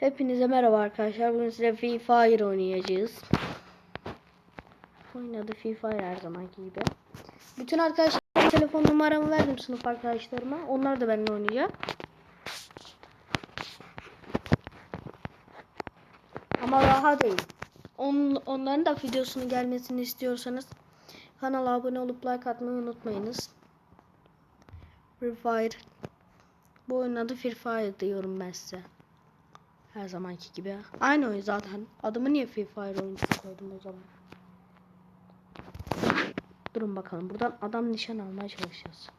Hepinize merhaba arkadaşlar. Bugün size Free Fire oynayacağız. Oyun adı Free Fire her zamanki gibi. Bütün arkadaşlarıma telefon numaramı verdim sınıf arkadaşlarıma. Onlar da benimle oynayacak. Ama daha değil. On, onların da videosunun gelmesini istiyorsanız kanala abone olup like atmayı unutmayınız. Free Fire. Bu oyunun adı Free Fire diyorum ben size. Her zamanki gibi. Aynı oyun zaten. Adımı niye Free Fire oyuncusu koydum o zaman? Durun bakalım. Buradan adam nişan almaya çalışacağız.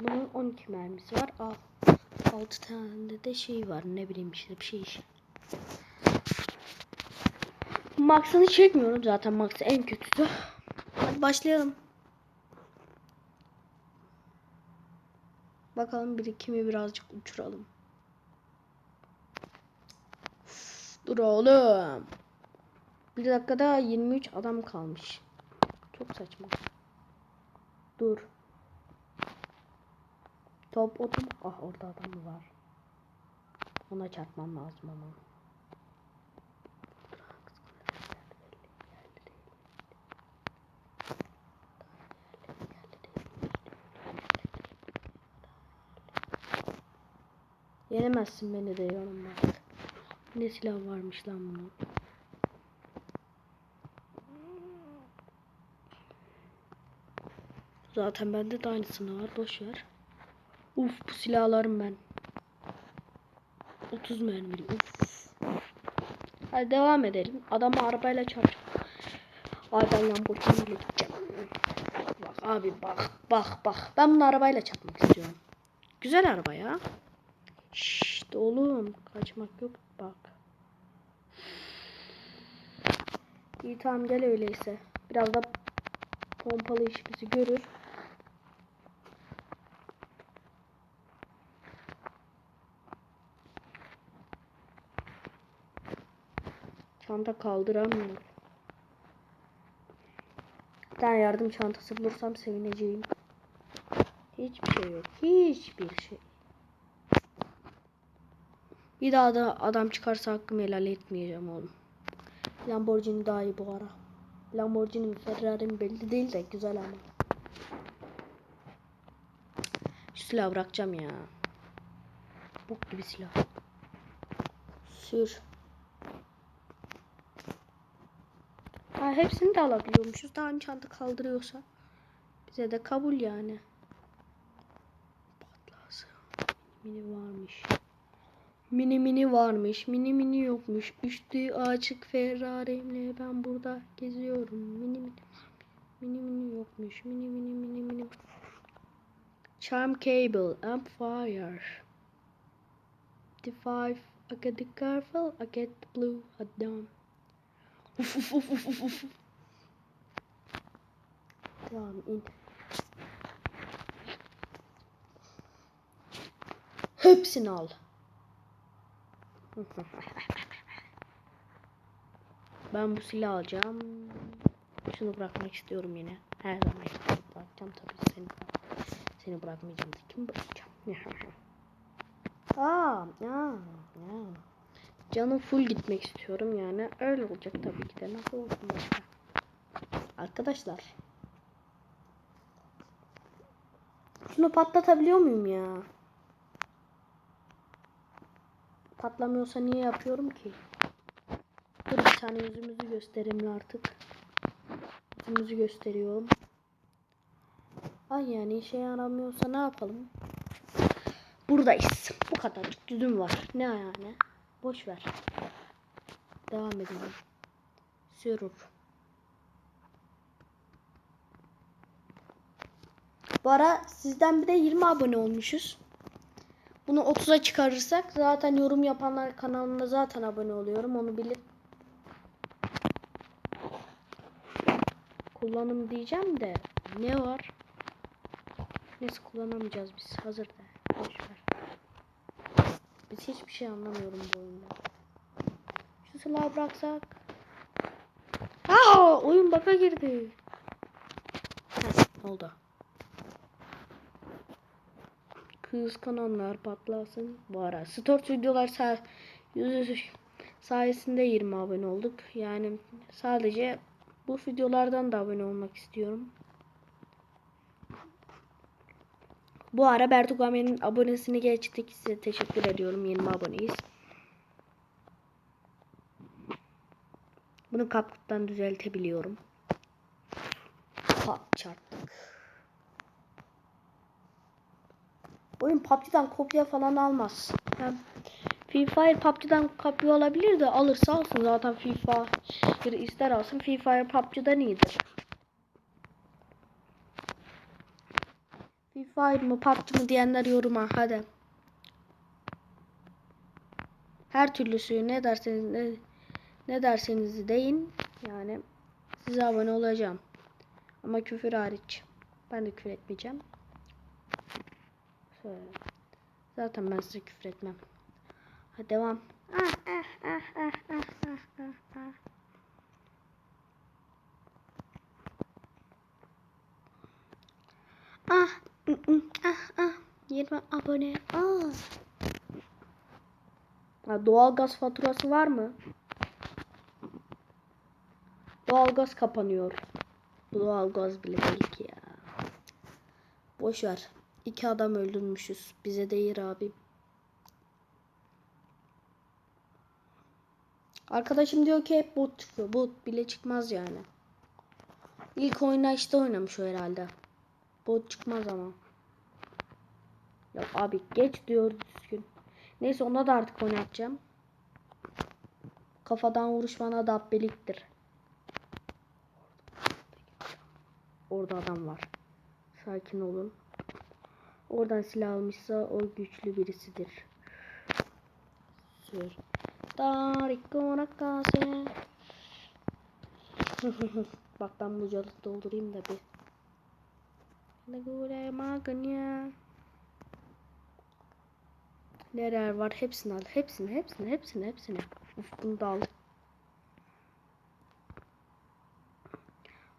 Bunun 12 mermisi var. Al. 6 tane de şey var. Ne bileyim işte bir şey işte. Max'ını çekmiyorum zaten. Max en kötüsü. Başlayalım. Bakalım birikimi birazcık uçuralım. Dur oğlum. Bir dakikada 23 adam kalmış. Çok saçma. Dur. Top otum. Ah orada adam var? Ona çarpmam lazım ama. Yenemezsin beni de diyorum. Ne silah varmış lan bunun. Zaten bende de aynısını var. Boş ver. Uf bu silahlarım ben. 30 mermili. Uf. Hadi devam edelim. Adamı arabayla çarpacağım. Ay ben Lamborghini ile gideceğim. Bak abi bak bak bak. Ben bunu arabayla çarpmak istiyorum. Güzel araba ya. Şşt oğlum kaçmak yok bak. İyi tamam gel öyleyse. Biraz da pompalı iş bizi görür. Çanta kaldıramıyor. Bir tane yardım çantası bulursam sevineceğim. Hiçbir şey yok. Hiçbir şey. Bir daha da adam çıkarsa hakkımı helal etmeyeceğim oğlum. Lamborghini daha iyi bu ara. Lamborghini mi Ferrari belli değil de güzel ama. Şu silahı bırakacağım ya. Bok gibi silah. Sür. Ha, hepsini de alabiliyormuşuz. Daha çanta kaldırıyorsa. Bize de kabul yani. Patlasın. Mini varmış. Mini mini varmış. Mini mini yokmuş. Üstü açık Ferrari'mle ben burada geziyorum. Mini mini. Mini mini yokmuş. Mini mini mini mini. Charm cable. Amplifier. The five. I get the careful. I get the blue. Don't. Uf uf uf uf uf uf. Tamam in. Hepsini al. Ben bu silahı alacağım. Şunu bırakmak istiyorum yine. Her zaman bırakacağım tabii seni. Seni bırakmayacağım. Kim bırakacağım? Aa, ya, ya. Canım full gitmek istiyorum yani. Öyle olacak tabii ki de. Nasıl olsun başka? Arkadaşlar. Şunu patlatabiliyor muyum ya? Patlamıyorsa niye yapıyorum ki? Dur bir tane yüzümüzü göstereyim artık. Yüzümüzü gösteriyorum. Ay yani işe yaramıyorsa ne yapalım? Buradayız. Bu kadarcık yüzüm var. Ne yani? Boş ver. Devam edelim. Sürür. Bu ara sizden bir de 20 abone olmuşuz. Bunu 30'a çıkarırsak zaten yorum yapanlar kanalına zaten abone oluyorum. Onu bilin. Kullanım diyeceğim de ne var? Neyse kullanamayacağız biz. Hazır da. Biz hiçbir şey anlamıyorum bu oyunda. Şu silahı bıraksak. Aa, oyun baka girdi. Oldu. Kıskananlar patlasın. Bu ara. Stort videolar say sayesinde 20 abone olduk. Yani sadece bu videolardan da abone olmak istiyorum. Bu ara Bertugame'nin abonesini geçtik. Size teşekkür ediyorum. 20 aboneyiz. Bunu kapkuttan düzeltebiliyorum. Pat çarptık. Oyun PUBG'den kopya falan almaz. Yani Free Fire PUBG'den kopya alabilir de alırsa alsın. Zaten FIFA ister alsın. Free Fire PUBG'den iyidir. Free Fire mı PUBG mı diyenler yoruma hadi. Her türlüsü ne derseniz ne, ne derseniz deyin. Yani size abone olacağım. Ama küfür hariç. Ben de küfür etmeyeceğim. Şöyle. Zaten ben size küfür etmem. Hadi devam. Ah, ah, ah, ah, ah, ah, ah, ah. Ah, ı, ı, ah, ah. 20 abone. Ah. Ha, doğalgaz faturası var mı? Doğalgaz kapanıyor. Doğalgaz bile değil ki ya. Boş ver. İki adam öldürmüşüz. Bize değir abi. Arkadaşım diyor ki hep bot çıkıyor. Bot bile çıkmaz yani. İlk oynayışta oynamış o herhalde. Bot çıkmaz ama. Ya abi geç diyor düzgün. Neyse ona da artık oynatacağım. Kafadan vuruş bana da abbeliktir. Orada adam var. Sakin olun. Oradan silah almışsa o güçlü birisidir. Sür. Tariko nakase. Bak ben bu calı doldurayım da bir. Ne göre maganya. Neler var hepsini al. Hepsini hepsini hepsini hepsini. Uf bunu da al.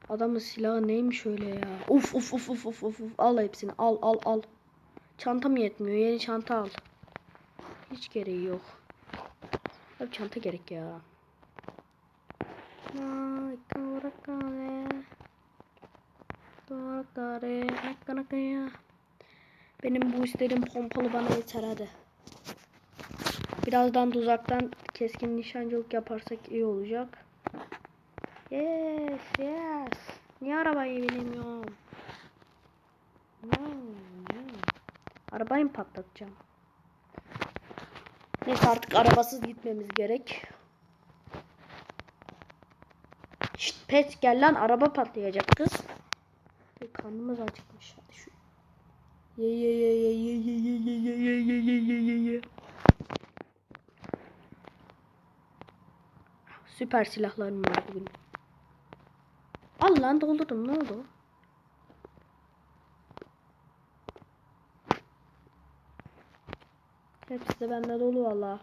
Adamın silahı neymiş öyle ya. Uf uf uf uf uf. uf. Al hepsini al al al. Çantam yetmiyor. Yeni çanta al. Hiç gereği yok. Abi çanta gerek ya. Benim bu isterim pompalı bana yeter hadi. Birazdan da uzaktan keskin nişancılık yaparsak iyi olacak. Yes, yes. Niye arabayı binemiyorum? No, no. Arabayı mı patlatacağım? Neyse artık arabasız gitmemiz gerek. Şşt pet gel lan araba patlayacak kız. Bir karnımız acıkmış hadi şu. Ye ye ye ye ye ye ye ye ye ye ye ye ye ye ye. Süper silahlarım var bugün. Al doldurdum ne oldu? Hepsi de bende dolu valla.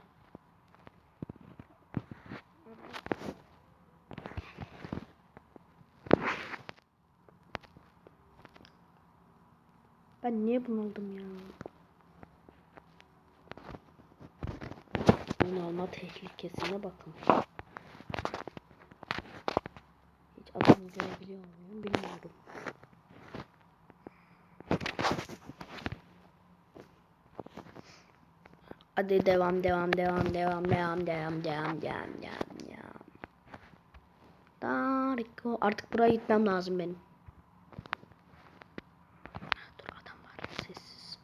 Ben niye bunu aldım ya? Bunu alma tehlikesine bakın. Hiç adamı görebiliyor muyum bilmiyorum. Hadi devam devam devam devam devam devam devam devam devam devam. Tariko. Artık buraya gitmem lazım benim. Dur adam var sessiz.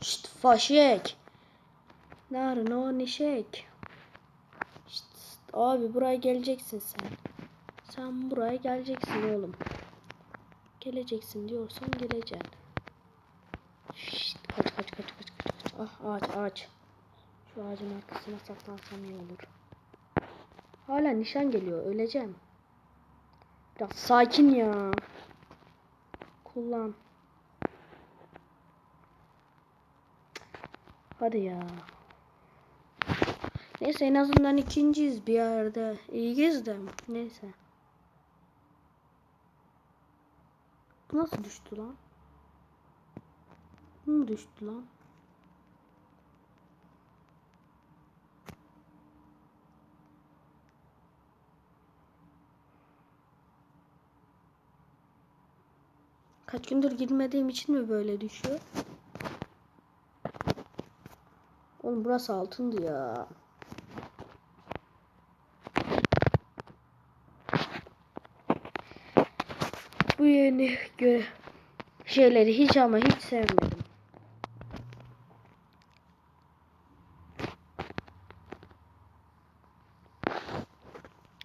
Şşt faşek. Narın o nişek. Şşt, abi buraya geleceksin sen. Sen buraya geleceksin oğlum. Geleceksin diyorsan geleceksin. Şşt, kaç kaç kaç kaç kaç. Ah ağaç ağaç. Şu ağacın arkasına saklansam iyi olur. Hala nişan geliyor. Öleceğim. Biraz sakin ya. Kullan. Hadi ya. Neyse en azından ikinciyiz bir yerde. İyiyiz de. Neyse. Bu nasıl düştü lan? Bu mu düştü lan? Kaç gündür girmediğim için mi böyle düşüyor? Oğlum burası altındı ya. Yeni gö şeyleri hiç ama hiç sevmedim.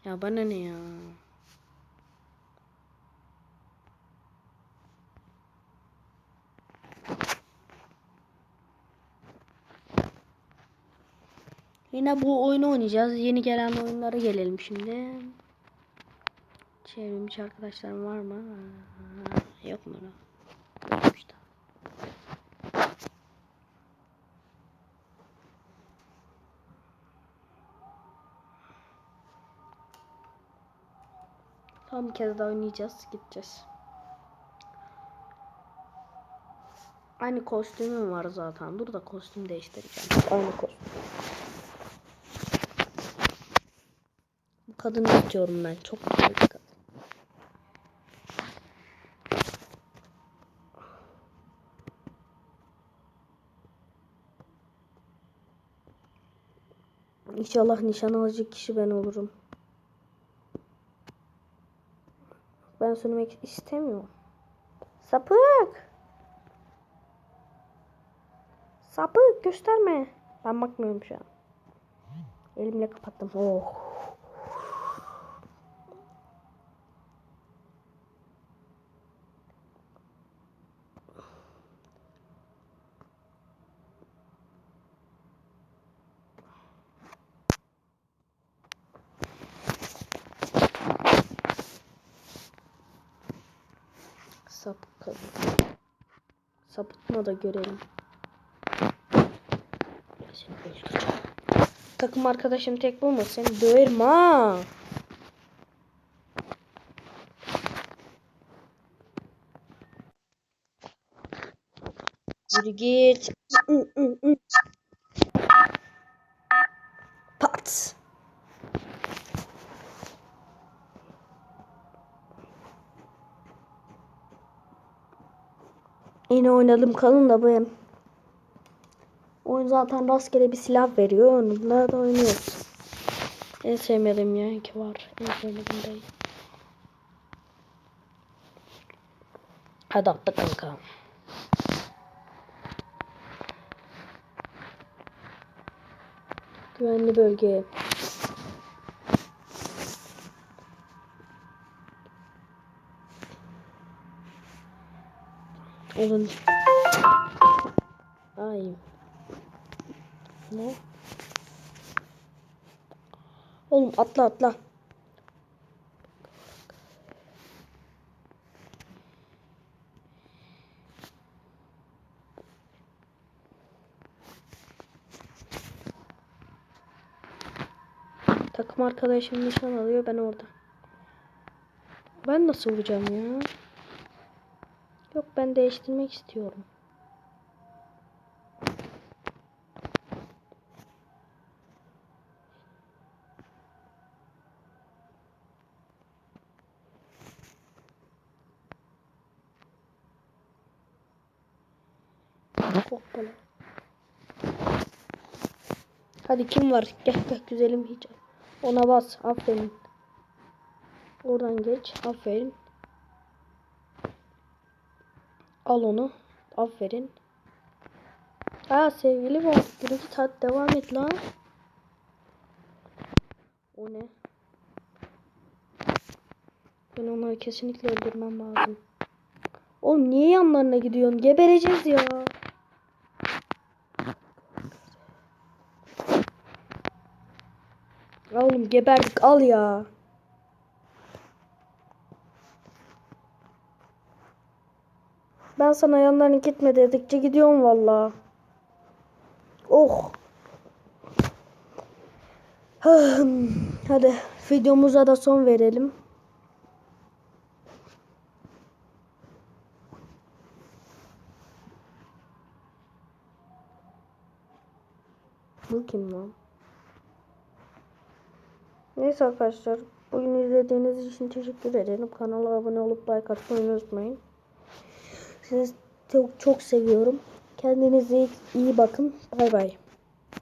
Ya bana ne ya? Yine bu oyunu oynayacağız. Yeni gelen oyunlara gelelim şimdi. Çevrimiçi arkadaşlarım var mı? Yok mu? Yokmuş da. Tamam bir kez daha oynayacağız. Gideceğiz. Aynı kostümüm var zaten. Dur da kostüm değiştireceğim. Aynı kostüm. Bu kadını istiyorum ben. Çok güzel bir kadın. İnşallah nişan alacak kişi ben olurum. Ben söylemek istemiyorum. Sapık. Sapık gösterme. Ben bakmıyorum şu an. Elimle kapattım. Oh. Sapık kadın. Sapıtma da görelim. Takım arkadaşım tek bulma seni döverim ha. Yürü git. Yine oynadım kalın da benim. Oyun zaten rastgele bir silah veriyor. Onunla da oynuyoruz. En sevmediğim ya ki var. En sevmediğim değil. Hadi atla kanka. Güvenli bölge. Olun. Ay. Ne? Oğlum atla atla. Takım arkadaşım nişan alıyor ben orada. Ben nasıl vuracağım ya? Yok ben değiştirmek istiyorum. Hadi kim var? Gel gel güzelim hiç. Ona bas. Aferin. Oradan geç. Aferin. Al onu. Aferin. Aa sevgili var. Yürü git devam et lan. O ne? Ben onları kesinlikle öldürmem lazım. Oğlum niye yanlarına gidiyorsun? Gebereceğiz ya. Ya Oğlum geberdik al ya. Ben sana yanlarına gitme dedikçe gidiyorum valla. Oh. Hadi videomuza da son verelim. Bu kim lan? Neyse arkadaşlar. Bugün izlediğiniz için teşekkür ederim. Kanala abone olup like atmayı unutmayın. Sizi çok, çok seviyorum. Kendinize iyi bakın. Bay bay.